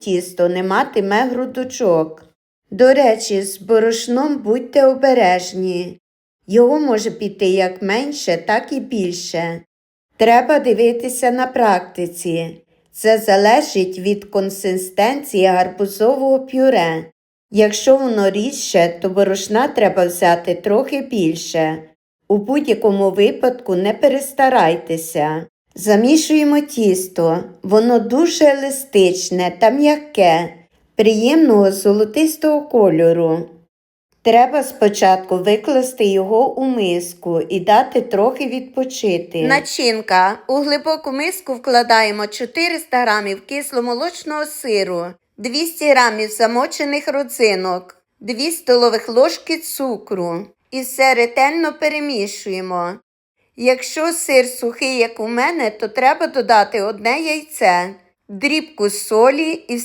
тісто не матиме грудочок. До речі, з борошном будьте обережні. Його може піти як менше, так і більше. Треба дивитися на практиці. Це залежить від консистенції гарбузового пюре. Якщо воно рідше, то борошна треба взяти трохи більше. У будь-якому випадку не перестарайтеся. Замішуємо тісто. Воно дуже еластичне та м'яке, приємного золотистого кольору. Треба спочатку викласти його у миску і дати трохи відпочити. Начинка. У глибоку миску вкладаємо 400 г кисломолочного сиру, 200 г замочених родзинок, 2 столових ложки цукру і все ретельно перемішуємо. Якщо сир сухий, як у мене, то треба додати одне яйце, дрібку солі і